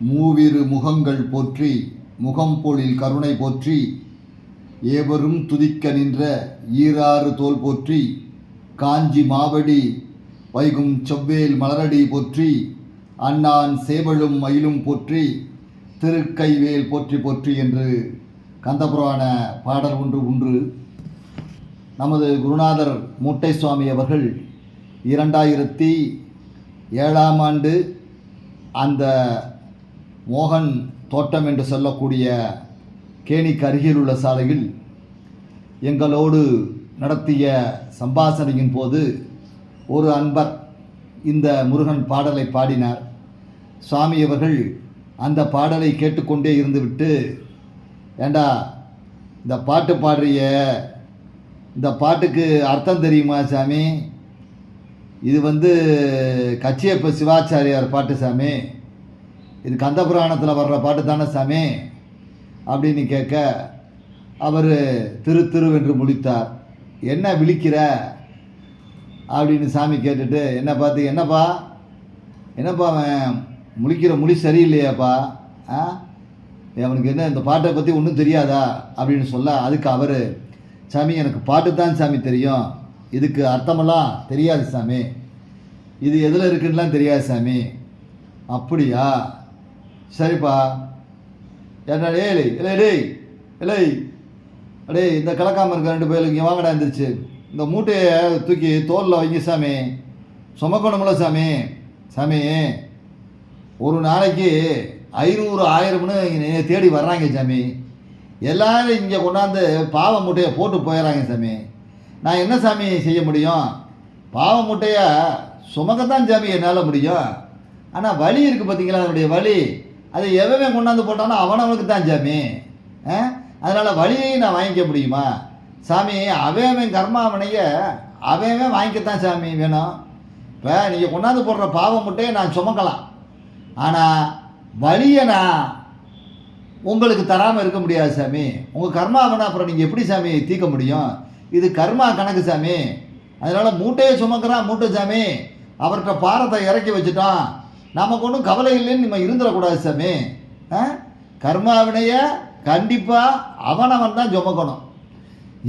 மூவிரு முகங்கள் போற்றி முகம்பொழில் கருணை போற்றி ஏவரும் துதிக்க நின்ற ஈராறு தோல் போற்றி காஞ்சி மாவடி வைகும் செவ்வேல் மலரடி போற்றி அண்ணான் சேவலும் மயிலும் போற்றி திருக்கைவேல் போற்றி போற்றி என்று கந்தபுராண பாடல் ஒன்று ஒன்று நமது குருநாதர் மூட்டை சுவாமி அவர்கள் இரண்டாயிரத்தி ஏழாம் ஆண்டு அந்த மோகன் தோட்டம் என்று சொல்லக்கூடிய கேணிக்கு அருகில் உள்ள சாலையில் எங்களோடு நடத்திய சம்பாசனையின் போது ஒரு அன்பர் இந்த முருகன் பாடலை பாடினார். சுவாமி அவர்கள் அந்த பாடலை கேட்டுக்கொண்டே இருந்துவிட்டு ஏண்டா இந்த பாட்டு பாடுறிய? இந்த பாட்டுக்கு அர்த்தம் தெரியுமா சாமி? இது வந்து கச்சியப்ப சிவாச்சாரியார் பாட்டு சாமி. இது கந்த புராணத்தில் வர்ற பாட்டு தானே சாமி? அப்படின்னு கேட்க அவர் திரு திருவென்று முடித்தார் என்ன விழிக்கிற? அப்படின்னு சாமி கேட்டுட்டு என்ன பார்த்து என்னப்பா? என்னப்பா அவன் முழிக்கிற முடி சரியில்லையாப்பா? ஆ? அவனுக்கு என்ன இந்த பாட்டை பற்றி ஒன்றும் தெரியாதா? அப்படின்னு சொல்ல அதுக்கு அவர் சாமி எனக்கு பாட்டு தான் சாமி தெரியும். இதுக்கு அர்த்தமெல்லாம் தெரியாது சாமி. இது எதில் இருக்குன்னுலாம் தெரியாது சாமி. அப்படியா? சரிப்பா. என்ன டேய் இல்லை டேய் இல்லை அடே இந்த கலக்காமல் இருக்க ரெண்டு பேர் இங்கே வாங்கடா இருந்துச்சு இந்த மூட்டையை தூக்கி தோலில் வைங்க சாமி. சுமக்கணும்ல சாமி. சாமி ஒரு நாளைக்கு ஐநூறு ஆயிரம்னு இங்கே தேடி வர்றாங்க சாமி. எல்லாரும் இங்கே கொண்டாந்து பாவ மூட்டையை போட்டு போயிடறாங்க சாமி. நான் என்ன சாமி செய்ய முடியும்? பாவ மூட்டையை சுமக்கத்தான் சாமி என்னால் முடியும். ஆனால் வலி இருக்குது பார்த்தீங்களா அதனுடைய வலி? அதை எவன் கொண்டாந்து போட்டானோ அவனவனுக்கு தான் சாமி ஆ? அதனால் வழியை நான் வாங்கிக்க முடியுமா? சாமி அவன் கர்மாவனைய அவன் வாங்கிக்கத்தான் சாமி வேணும். இப்போ நீங்கள் கொண்டாந்து போடுற பாவம் முட்டையை நான் சுமக்கலாம். ஆனால் வழியை நான் உங்களுக்கு தராமல் இருக்க முடியாது சாமி. உங்கள் கர்மாவனை அப்புறம் நீங்கள் எப்படி சாமி தீர்க்க முடியும்? இது கர்மா கணக்கு சாமி. அதனால் மூட்டையை சுமக்கிறான் மூட்டை சாமி. அவர்கிட்ட பாரத்தை இறக்கி வச்சுட்டான். நமக்கு ஒன்றும் கவலை இல்லைன்னு நம்ம இருந்துடக்கூடாது சாமி. ஆ? கர்மாவினைய கண்டிப்பாக அவனவன் தான் சுமக்கணும்.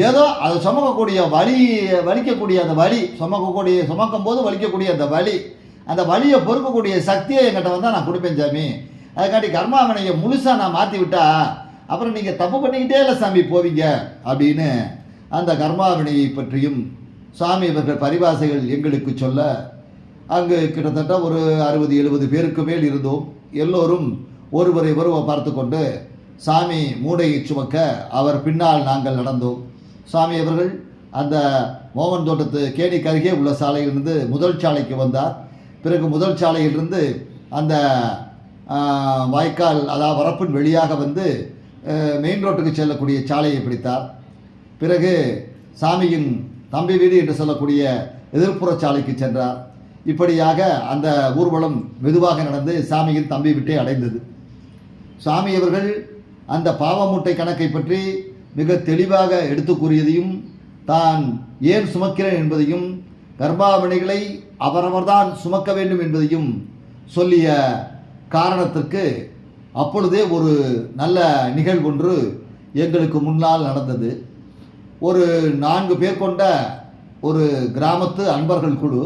ஏதோ அதை சுமக்கக்கூடிய வலி வலிக்கக்கூடிய அந்த வலி சுமக்கக்கூடிய சுமக்கும் போது வலிக்கக்கூடிய அந்த வலி அந்த வலியை பொறுக்கக்கூடிய சக்தியை என்கிட்ட வந்தால் நான் கொடுப்பேன் சாமி. அதுக்காண்டி கர்மாவினையை முழுசாக நான் மாற்றி விட்டா அப்புறம் நீங்கள் தப்பு பண்ணிக்கிட்டே இல்லை சாமி போவீங்க அப்படின்னு அந்த கர்மாவினையை பற்றியும் சுவாமி இவர்கள் பரிபாசைகள் எங்களுக்கு சொல்ல அங்கு கிட்டத்தட்ட ஒரு அறுபது எழுபது பேருக்கு மேல் இருந்தோம். எல்லோரும் ஒருவரை ஒருவர் பார்த்து கொண்டு சாமி மூடையை சுமக்க அவர் பின்னால் நாங்கள் நடந்தோம். சாமி அவர்கள் அந்த மோகன் தோட்டத்து கேணிக்கு அருகே உள்ள சாலையிலிருந்து முதல் சாலைக்கு வந்தார். பிறகு முதல் சாலையிலிருந்து அந்த வாய்க்கால் அதாவது வரப்பின் வெளியாக வந்து மெயின் ரோட்டுக்கு செல்லக்கூடிய சாலையை பிடித்தார். பிறகு சாமியின் தம்பி வீடு என்று சொல்லக்கூடிய எதிர்ப்புற சாலைக்கு சென்றார். இப்படியாக அந்த ஊர்வலம் மெதுவாக நடந்து சாமியின் தம்பி விட்டே அடைந்தது. சாமி அவர்கள் அந்த பாவமூட்டை கணக்கை பற்றி மிக தெளிவாக எடுத்து கூறியதையும் தான் ஏன் சுமக்கிறேன் என்பதையும் கர்ப்பாவினைகளை அவரவர்தான் சுமக்க வேண்டும் என்பதையும் சொல்லிய காரணத்திற்கு அப்பொழுதே ஒரு நல்ல நிகழ்வொன்று எங்களுக்கு முன்னால் நடந்தது. ஒரு நான்கு பேர் கொண்ட ஒரு கிராமத்து அன்பர்கள் குழு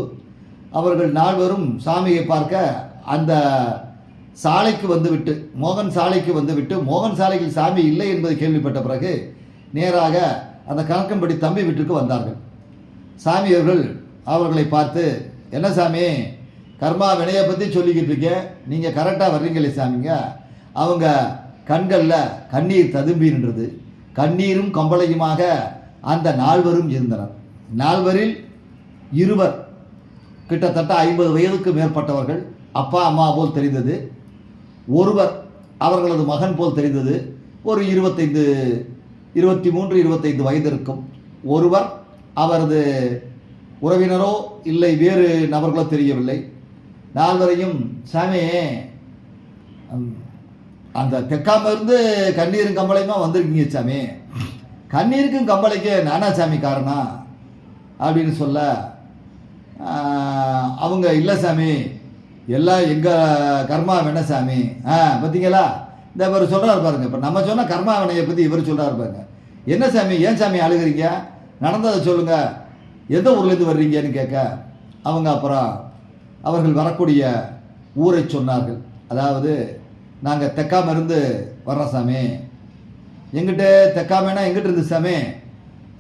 அவர்கள் நால்வரும் சாமியை பார்க்க அந்த சாலைக்கு வந்துவிட்டு மோகன் சாலைக்கு வந்துவிட்டு மோகன் சாலையில் சாமி இல்லை என்பதை கேள்விப்பட்ட பிறகு நேராக அந்த கணக்கம்படி தம்பி வீட்டுக்கு வந்தார்கள். சாமி அவர்கள் அவர்களை பார்த்து என்ன சாமி கர்மா வினையை பற்றி சொல்லிக்கிட்டு இருக்கேன் நீங்கள் கரெக்டாக வர்றீங்களே சாமிங்க. அவங்க கண்களில் கண்ணீர் ததும்பி நின்றது. கண்ணீரும் கம்பளையுமாக அந்த நால்வரும் இருந்தனர். நால்வரில் இருவர் கிட்டத்தட்ட ஐம்பது வயதுக்கு மேற்பட்டவர்கள் அப்பா அம்மா போல் தெரிந்தது. ஒருவர் அவர்களது மகன் போல் தெரிந்தது. ஒரு இருபத்தைந்து இருபத்தி மூன்று இருபத்தைந்து வயது இருக்கும் ஒருவர் அவரது உறவினரோ இல்லை வேறு நபர்களோ தெரியவில்லை. நால்வரையும் சாமி அந்த தெக்காமருந்து கண்ணீரும் கம்பளையுமா வந்திருக்கீங்க சாமி? கண்ணீருக்கும் கம்பளைக்கு நானா சாமி காரணம்? அப்படின்னு சொல்ல அவங்க இல்லை சாமி. எல்லாம் எங்கள் கர்மா வேண சாமி. ஆ பார்த்தீங்களா இந்த இவர் சொல்கிறார் பாருங்க. இப்போ நம்ம சொன்ன கர்மா வினையை பற்றி இவர் சொல்கிறார் பாருங்க. என்ன சாமி ஏன் சாமி அழுகுறீங்க? நடந்ததை சொல்லுங்க. எந்த ஊர்லேருந்து வர்றீங்கன்னு கேட்க அவங்க அப்புறம் அவர்கள் வரக்கூடிய ஊரை சொன்னார்கள். அதாவது நாங்கள் தெக்காம இருந்து வர்றோம் சாமி. எங்கிட்ட தெக்காமேனா எங்கிட்ட இருந்து சாமி?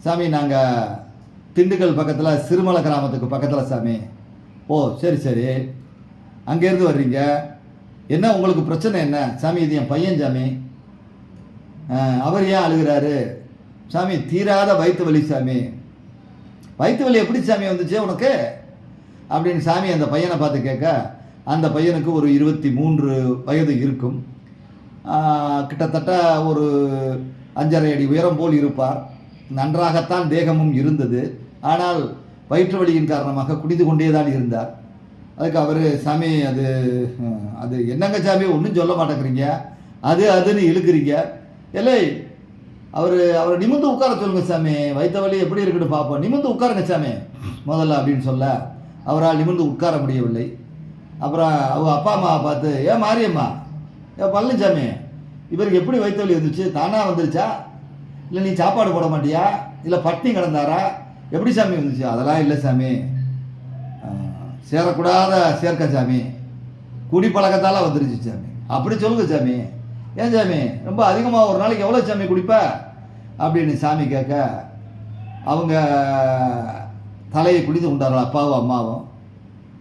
சாமி நாங்கள் திண்டுக்கல் பக்கத்தில் சிறுமலை கிராமத்துக்கு பக்கத்தில் சாமி. ஓ சரி சரி. அங்கேருந்து வர்றீங்க. என்ன உங்களுக்கு பிரச்சனை என்ன? சாமி இது என் பையன் சாமி. அவர் ஏன் அழுகிறாரு? சாமி தீராத வயிற்று வலி சாமி. வயிற்று வலி எப்படி சாமி வந்துச்சு உனக்கு? அப்படின்னு சாமி அந்த பையனை பார்த்து கேட்க அந்த பையனுக்கு ஒரு இருபத்தி மூன்று வயது இருக்கும். கிட்டத்தட்ட ஒரு அஞ்சரை அடி உயரம் போல் இருப்பார். நன்றாகத்தான் தேகமும் இருந்தது. ஆனால் வயிற்று வலியின் காரணமாக குடித்து கொண்டே தான் இருந்தார். அதுக்கு அவர் சாமி அது அது என்னங்க சாமி? ஒன்றும் சொல்ல மாட்டேங்கிறீங்க. அது அதுன்னு இழுக்கிறீங்க. இல்லை அவர் அவரை நிமிர்ந்து உட்கார சொல்லுங்க சாமி. வைத்த வலி எப்படி இருக்குன்னு பார்ப்போம். நிமிர்ந்து உட்காருங்க சாமி. முதல்ல அப்படின்னு சொல்ல அவரால் நிமிர்ந்து உட்கார முடியவில்லை. அப்புறம் அவங்க அப்பா அம்மாவை பார்த்து ஏன் மாரியம்மா ஏன் பழனிசாமி இவருக்கு எப்படி வைத்த வலி வந்துச்சு? தானாக வந்துருச்சா? இல்லை நீ சாப்பாடு போட மாட்டியா? இல்லை பட்டி கிடந்தாரா எப்படி சாமி வந்துச்சு? அதெல்லாம் இல்லை சாமி. சேரக்கூடாத சேர்க்க சாமி. குடி பழக்கத்தால் வந்துருச்சு சாமி. அப்படி சொல்லுங்க சாமி. ஏன் சாமி? ரொம்ப அதிகமாக ஒரு நாளைக்கு எவ்வளோ சாமி குடிப்ப? அப்படின்னு சாமி கேட்க அவங்க தலையை குடித்து கொண்டார்கள் அப்பாவும் அம்மாவும்.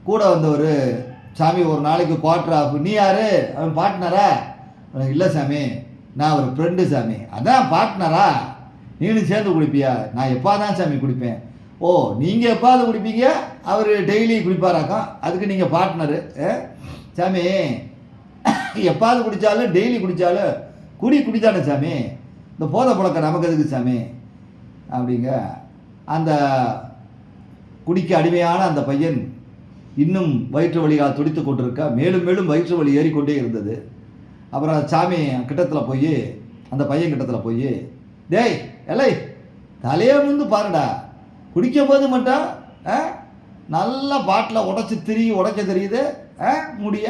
கூட வந்தவர் சாமி ஒரு நாளைக்கு குவார்டர் ஆஃப் நீ யாரு? அவன் பார்ட்னரா இல்லை சாமி. நான் ஒரு ஃப்ரெண்டு சாமி. அதான் பார்ட்னரா நீனும் சேர்ந்து குடிப்பியா? நான் எப்போ தான் சாமி குடிப்பேன்? ஓ நீங்கள் எப்பாவது குடிப்பீங்க? அவர் டெய்லி குடிப்பாராக்கம் அதுக்கு நீங்கள் பார்ட்னரு சாமி எப்பாவது குடித்தாலும் டெய்லி குடித்தாலும் குடி குடித்தானே சாமி? இந்த போதை பழக்கம் நமக்கு எதுக்கு சாமி? அப்படிங்க. அந்த குடிக்க அடிமையான அந்த பையன் இன்னும் வயிற்று வலியால் துடித்து கொண்டிருக்க? மேலும் மேலும் வயிற்று வலி ஏறிக்கொண்டே இருந்தது. அப்புறம் சாமி கிட்டத்தில் போய் அந்த பையன் கிட்டத்தில் போய் டேய் எலை தலையே முந்து பாருடா. குடிக்க போது மட்டும் ஆ, நல்லா பாட்டில் உடச்சி திரியும் உடைக்க தெரியுது ஆ, முடிய.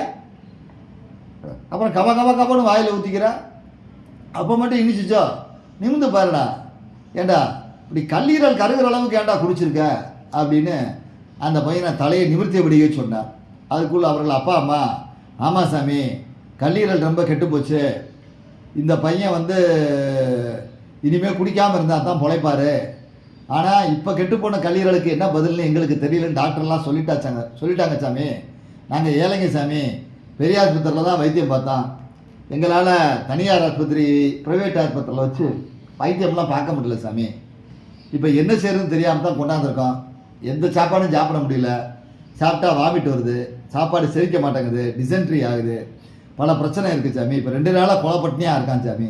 அப்புறம் கப கப கபன்னு வாயில் ஊற்றிக்கிற அப்போ மட்டும் இனிச்சிச்சோ நிமிந்து பாருடா. ஏண்டா இப்படி கல்லீரல் கருகிற அளவுக்கு ஏன்டா குடிச்சிருக்க? அப்படின்னு அந்த பையனை தலையை நிமிர்த்தியபடியே சொன்னார். அதுக்குள்ளே அவர்கள் அப்பா அம்மா ஆமாம் சாமி கல்லீரல் ரொம்ப கெட்டு போச்சு இந்த பையன் வந்து இனிமேல் குடிக்காமல் இருந்தால் தான் பொழைப்பார். ஆனால் இப்போ கெட்டுப்போன கல்லீரலுக்கு என்ன பதில்னு எங்களுக்கு தெரியலன்னு டாக்டர்லாம் சொல்லிட்டாச்சாங்க. சொல்லிட்டாங்க சாமி. நாங்கள் ஏழைங்க சாமி. பெரிய ஆஸ்பத்திரியில் தான் வைத்தியம் பார்த்தோம். எங்களால் தனியார் ஆஸ்பத்திரி ப்ரைவேட் ஆஸ்பத்திரியில் வச்சு வைத்தியம்லாம் பார்க்க முடியல சாமி. இப்போ என்ன செய்யறதுன்னு தெரியாமல் தான் கொண்டாந்துருக்கோம். எந்த சாப்பாடும் சாப்பிட முடியல. சாப்பிட்டா வாமிட் வருது. சாப்பாடு செரிக்க மாட்டேங்குது. டிசென்ட்ரி ஆகுது. பல பிரச்சனை இருக்குது சாமி. இப்போ ரெண்டு நாளாக கொலப்பட்டினியாக இருக்கான் சாமி.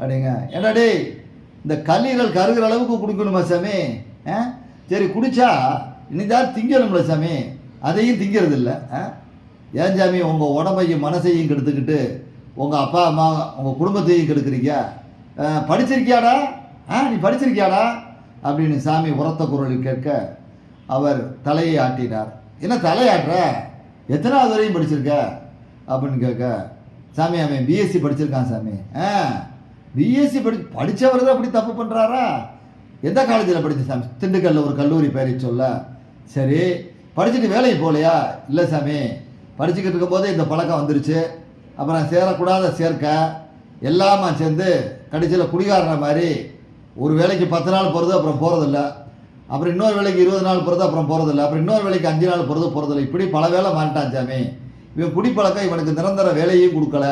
அப்படிங்க ஏன்னா இந்த கல்லீரல் கருகிற அளவுக்கு குடிக்கணுமா சாமி? ஆ? சரி குடிச்சா இனிதான் திங்கணும்ல சாமி. அதையும் திங்கிறது இல்லை ஆ? ஏன் சாமி உங்கள் உடம்பையும் மனசையும் கெடுத்துக்கிட்டு உங்கள் அப்பா அம்மா உங்கள் குடும்பத்தையும் கெடுக்குறீங்க? படிச்சிருக்கியாடா? ஆ நீ படிச்சிருக்கியாடா? அப்படின்னு சாமி உரத்த குரலில் கேட்க அவர் தலையை ஆட்டினார். என்ன தலையாட்டுற? எத்தனாவது வரையும் படிச்சிருக்க? அப்படின்னு கேட்க சாமி அவன் பிஎஸ்சி படிச்சிருக்கான் சாமி. ஆ பிஎஸ்சி படி படித்தவர் தான் அப்படி தப்பு பண்ணுறாரா எந்த காலேஜில் படித்த சாமி? திண்டுக்கல்ல ஒரு கல்லூரி பேரை சொல்ல. சரி படிச்சுட்டு வேலைக்கு போகலையா? இல்லை சாமி. படிச்சுக்கிட்டு இருக்கும்போதே இந்த பழக்கம் வந்துருச்சு. அப்புறம் சேரக்கூடாத சேர்க்க எல்லாமா சேர்ந்து கடைசியில் குடிகாரன மாதிரி ஒரு வேலைக்கு பத்து நாள் போகிறது அப்புறம் போகிறதில்ல அப்புறம் இன்னொரு வேலைக்கு இருபது நாள் போகிறது அப்புறம் போகிறதில்ல அப்புறம் இன்னொரு வேலைக்கு அஞ்சு நாள் போகிறது போகிறதில்ல இப்படி பல வேலை மாட்டான் சாமி. இவன் குடிப்பழக்கம் இவனுக்கு நிரந்தர வேலையும் கொடுக்கல.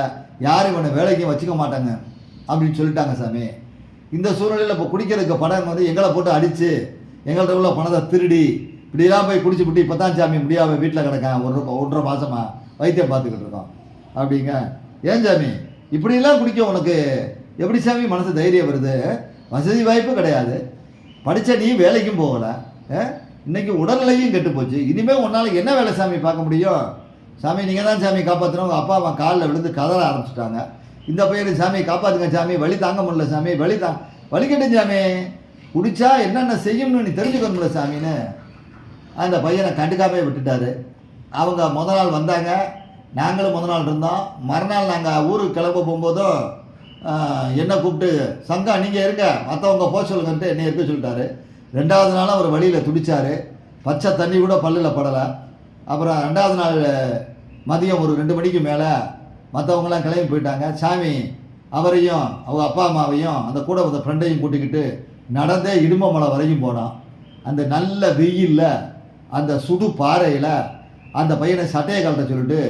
யாரும் இவனை வேலைக்கும் வச்சுக்க மாட்டாங்க. அப்படின்னு சொல்லிட்டாங்க சாமி. இந்த சூழ்நிலையில் இப்போ குடிக்கிறதுக்கு படம் வந்து எங்களை போட்டு அடித்து எங்கள்கிட்ட உள்ள பணத்தை திருடி இப்படிலாம் போய் குடிச்சு விட்டு இப்போ தான் சாமி முடியாமல் வீட்டில் கிடக்கேன். ஒரு ஒன்றரை மாதமாக வைத்தியம் பார்த்துக்கிட்டு இருக்கோம். அப்படிங்க. ஏன் சாமி? இப்படிலாம் குடிக்க உனக்கு எப்படி சாமி மனசு தைரியம் வருது? வசதி வாய்ப்பு கிடையாது. படித்த நீ வேலைக்கும் போகலை. இன்னைக்கு உடல்நிலையும் கெட்டு போச்சு. இனிமேல் உன்னால் என்ன வேலை சாமி பார்க்க முடியும்? சாமி நீங்கள் தான் சாமி காப்பாற்றணும் உங்கள் அப்பா அம்மா காலில் விழுந்து கதற ஆரம்பிச்சிட்டாங்க. இந்த பையன் சாமி காப்பாற்றுங்க சாமி. வழி தாங்க முடியல சாமி. வழி தா வலிக்கட்டும் சாமி. குடிச்சா என்னென்ன செய்யணும்னு நீ தெரிஞ்சுக்கணும்ல சாமின்னு அந்த பையனை கண்டுக்காமே விட்டுட்டாரு. அவங்க முத நாள் வந்தாங்க. நாங்களும் முத நாள் இருந்தோம். மறுநாள் நாங்கள் ஊருக்கு கிளம்ப போகும்போதும் என்னை கூப்பிட்டு சங்கம் நீங்கள் இருக்க மற்றவங்க போக சொல்லுங்கன்ட்டு என்னை இருக்க சொல்லிட்டாரு. ரெண்டாவது நாள் அவர் வழியில் துடிச்சார். பச்சை தண்ணி கூட பல்லில் படலை. அப்புறம் ரெண்டாவது நாள் மதியம் ஒரு ரெண்டு மணிக்கு மேலே மற்றவங்களாம் கிளம்பி போயிட்டாங்க. சாமி அவரையும் அவங்க அப்பா அம்மாவையும் அந்த கூட வந்த ஃப்ரெண்டையும் கூட்டிக்கிட்டு நடந்தே இடுமமலை வரைக்கும் போனோம் அந்த நல்ல வெயிலில் அந்த சுடு பாறையில் அந்த பையனை சட்டையை கழட்ட சொல்லிட்டு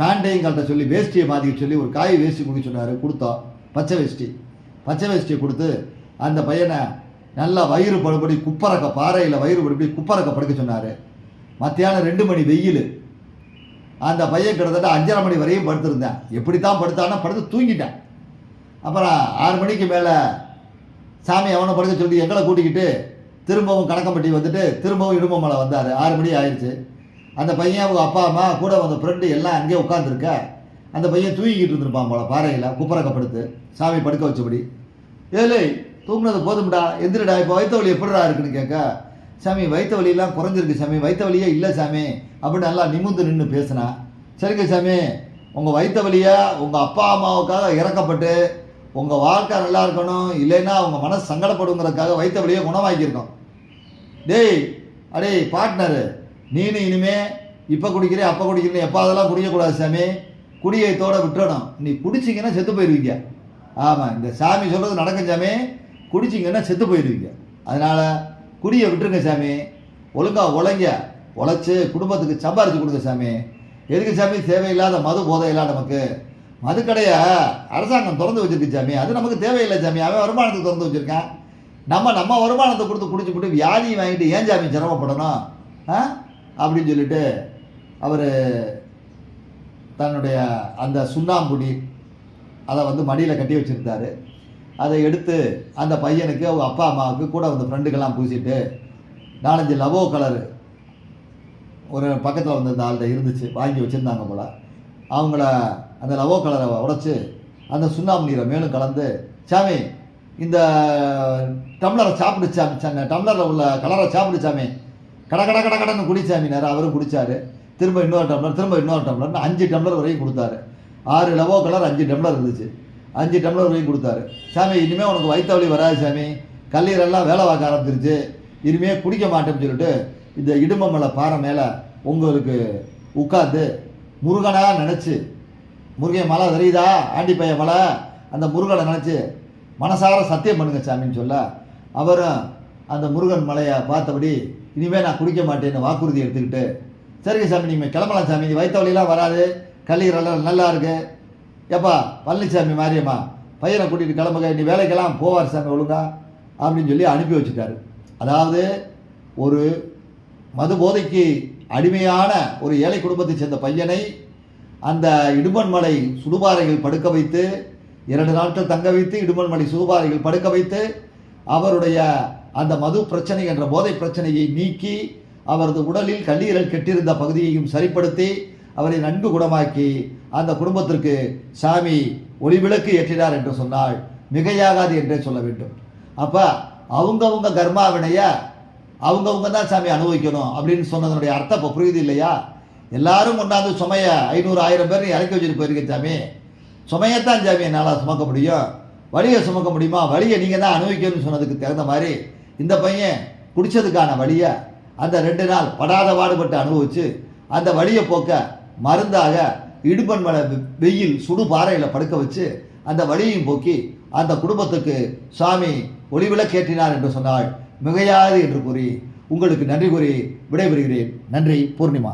பேண்டையும் கழட்ட சொல்லி வேஷ்டியை மாற்றிக்க சொல்லி ஒரு காய் வேஷ்டி கொடுக்க சொன்னார் கொடுத்தோம். பச்சை வேஷ்டி. பச்சை வேஷ்டியை கொடுத்து அந்த பையனை நல்லா வயிறு படுபடி குப்பரக்க பாறையில் வயிறு படுபடி குப்பரக்க படுக்க சொன்னார். மத்தியானம் ரெண்டு மணி வெயில். அந்த பையன் கிட்டத்தட்ட அஞ்சரை மணி வரையும் படுத்திருந்தேன். எப்படி தான் படுத்தானா படுத்து தூங்கிட்டேன். அப்புறம் ஆறு மணிக்கு மேலே சாமி அவனை படுக்க சொல்லி எங்களை கூட்டிக்கிட்டு திரும்பவும் கணக்கம்பட்டி வந்துட்டு திரும்பவும் இடும்பமலை வந்தார். ஆறு மணி ஆயிடுச்சு அந்த பையன் அவங்க அப்பா அம்மா கூட வந்த ஃப்ரெண்டு எல்லாம் அங்கேயே உட்காந்துருக்க அந்த பையன் தூங்கிக்கிட்டு இருந்திருப்பான் போல பாறையில் குப்பரக்கப்படுத்து சாமி படுக்க வச்சபடி. ஏலே தூங்கினது போதும்டா எந்திரடா இப்போ வயிற்று வழி எப்படிடா இருக்குன்னு கேட்க சாமி வயிற்று வலியெல்லாம் குறைஞ்சிருக்கு சாமி. வைத்த வழியே இல்லை சாமி. அப்படின்னு நல்லா நிமிர்ந்து நின்று பேசினா. சரிங்க சாமி. உங்கள் வயிற்று வழியாக உங்கள் அப்பா அம்மாவுக்காக இறக்கப்பட்டு உங்கள் வாழ்க்கை நல்லா இருக்கணும். இல்லைன்னா உங்கள் மனசு சங்கடப்படுங்கிறதுக்காக வயிற்று வழியை குணமாக்கியிருக்கோம். டேய் அடே பார்ட்னரு நீனு இனிமே இப்போ குடிக்கிறே அப்போ குடிக்கிறேன் எப்போ அதெல்லாம் குடிக்கக்கூடாது சாமி. குடியத்தோடு விட்டுறணும். நீ குடிச்சிங்கன்னா செத்து போயிடுவீங்க ஆமாம் இந்த சாமி சொல்கிறது நடக்கும் சாமி. குடிச்சிங்கன்னா செத்து போயிடுவீங்க அதனால் குடியை விட்டுருங்க சாமி. ஒழுங்காக உழைங்க. உழைச்சி குடும்பத்துக்கு சம்பாரிச்சு கொடுங்க சாமி. எதுக்கு சாமி? தேவையில்லாத மது போதையெல்லாம் நமக்கு. மதுக்கடையை அரசாங்கம் திறந்து வச்சுருக்கு சாமி. அது நமக்கு தேவையில்லை சாமி. அவன் வருமானத்துக்கு திறந்து வச்சுருக்கேன். நம்ம நம்ம வருமானத்தை கொடுத்து குடிச்சு போட்டு வாங்கிட்டு ஏன் சாமி சிரமப்படணும்? ஆ? அப்படின்னு சொல்லிட்டு அவர் தன்னுடைய அந்த சுண்ணாம்புடி அதை வந்து மடியில் கட்டி வச்சுருந்தாரு. அதை எடுத்து அந்த பையனுக்கு அவங்க அப்பா அம்மாவுக்கு கூட வந்து ஃப்ரெண்டுக்கெல்லாம் பூசிட்டு நாலஞ்சு லவோ கலரு ஒரு பக்கத்தில் வந்து இந்த ஆள்கிட்ட இருந்துச்சு வாங்கி வச்சுருந்தாங்க போல். அவங்கள அந்த லவோ கலரை உடச்சி அந்த சுண்ணாம்பு நீரை மேலும் கலந்து சாமி இந்த டம்ளரை சாப்பிடு சாமி டம்ளரில் உள்ள கலரை சாப்பிடு சாமி. கட கட கட கடன்னு குடிச்சாமி நேரம் அவரும் குடிச்சாரு. திரும்ப இன்னொரு டம்ளர் திரும்ப இன்னொரு டம்ளர்னு அஞ்சு டம்ளர் வரையும் கொடுத்தாரு. ஆறு லவோ கலர் அஞ்சு டம்ளர் இருந்துச்சு. அஞ்சு டம்ளர் வரையும் கொடுத்தாரு. சாமி இனிமேல் உனக்கு வயிற்று வலி வராது சாமி. கல்லீரெல்லாம் வேலை பார்க்க ஆரம்பிச்சிருச்சு. இனிமேல் குடிக்க மாட்டேன்னு சொல்லிட்டு இந்த இடுமமலை பாறை மேலே உங்களுக்கு உட்காந்து முருகனாக நினச்சி முருகன் மலை தெரியுதா ஆண்டிப்பைய மலை அந்த முருகனை நினச்சி மனசார சத்தியம் பண்ணுங்க சாமின்னு சொல்ல அவரும் அந்த முருகன் மலையை பார்த்தபடி இனிமேல் நான் குடிக்க மாட்டேன்னு வாக்குறுதி எடுத்துக்கிட்டு சரிங்க சாமி நீங்கள் கிளம்பலாம் சாமி. இது வயிற்று வராது. கல்லீரெல்லாம் நல்லா இருக்குது ஏப்பா பழனிசாமி மாரியம்மா பையனை கூட்டிகிட்டு கிளம்புங்க நீ வேலைக்கெல்லாம் போவார் சாமி ஒழுங்கா அப்படின்னு சொல்லி அனுப்பி வச்சுட்டாரு. அதாவது ஒரு மது போதைக்கு அடிமையான ஒரு ஏழை குடும்பத்தைச் சேர்ந்த பையனை அந்த இடுமன்மலை சுடுபாறைகள் படுக்க வைத்து இரண்டு நாட்கள் தங்க வைத்து இடுமன்மலை சுடுபாறைகள் படுக்க வைத்து அவருடைய அந்த மது பிரச்சனை என்ற போதை பிரச்சனையை நீக்கி அவரது உடலில் கல்லீரல் கெட்டிருந்த பகுதியையும் சரிப்படுத்தி அவரை நன்கு குணமாக்கி அந்த குடும்பத்திற்கு சாமி ஒளிவிளக்கு ஏற்றினார் என்று சொன்னால் மிகையாகாது என்றே சொல்ல வேண்டும். அப்போ அவங்கவுங்க கர்மாவினையை அவங்கவுங்க தான் சாமி அனுபவிக்கணும் அப்படின்னு சொன்னதனுடைய அர்த்தம் இப்போ புரியுது இல்லையா? எல்லாரும் கொண்டாந்து சுமையை ஐநூறு ஆயிரம் பேர் இறக்கி வச்சுட்டு போயிருக்கேன் சாமி. சுமையத்தான் சாமி என்னால் சுமக்க முடியும். வழியை சுமக்க முடியுமா? வழியை நீங்கள் தான் அனுபவிக்கணும்னு சொன்னதுக்கு தகுந்த மாதிரி இந்த பையன் குடித்ததுக்கான வழியை அந்த ரெண்டு நாள் படாத பாடுபட்டு அனுபவிச்சு அந்த வழியை போக்க மருந்தாக இடுபன் மலை வெயில் சுடு பாறையில் படுக்க வச்சு அந்த வழியையும் போக்கி அந்த குடும்பத்துக்கு சாமி ஒளிவிளக்கேற்றினார் என்று சொன்னால் மிகையாது என்று கூறி உங்களுக்கு நன்றி கூறி விடைபெறுகிறேன். நன்றி பூர்ணிமா.